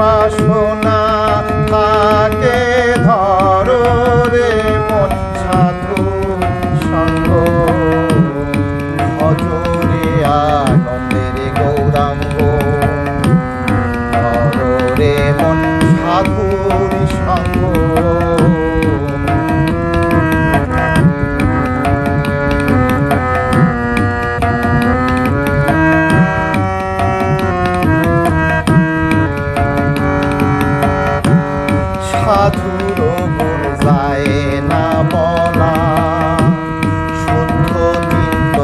Mas যায় বলা শুদ্ধ চিত্ত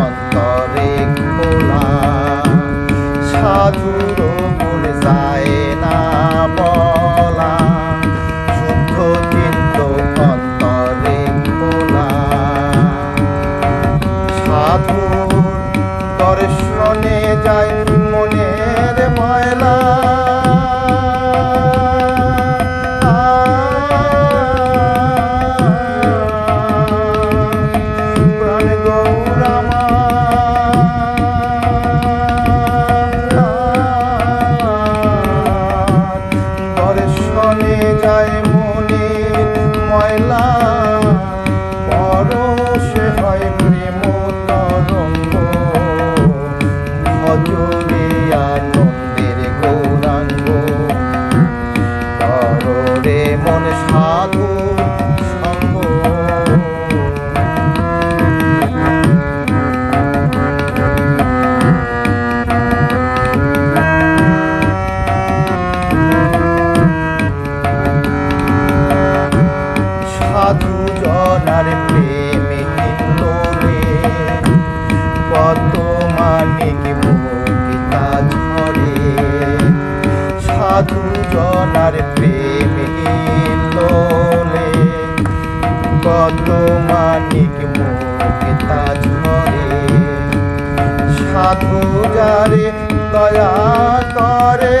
অন্তরে খোলা। সাধুর গুণ যায় না বলা শুদ্ধ চিত্ত অন্তরে খোলা। সাধু দর্শনে যায় মনের ময়লা। ময়লা। পরশে হয় প্রেম তরঙ্গ ভজরে আনন্দের গৌরাঙ্গ। তরে মন সাধু কত মানিক মুখিতা ঝরে সাধু যারে দয়া করে।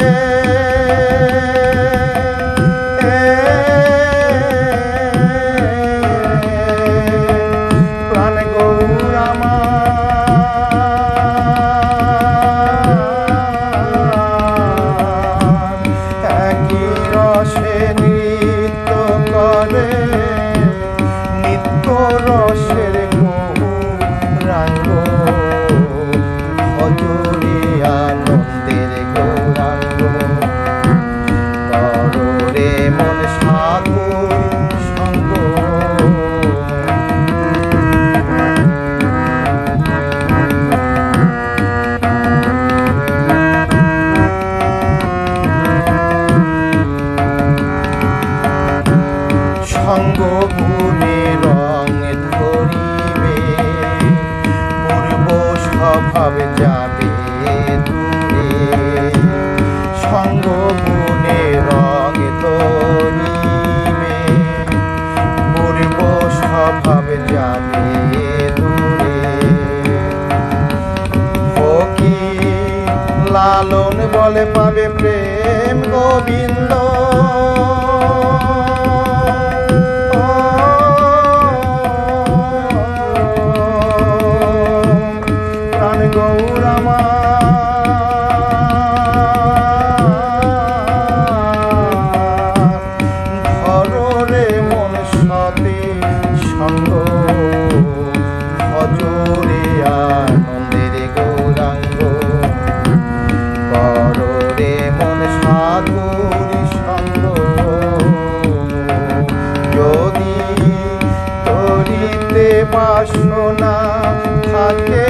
감사합니다. তরিতে বাসনা থাকে।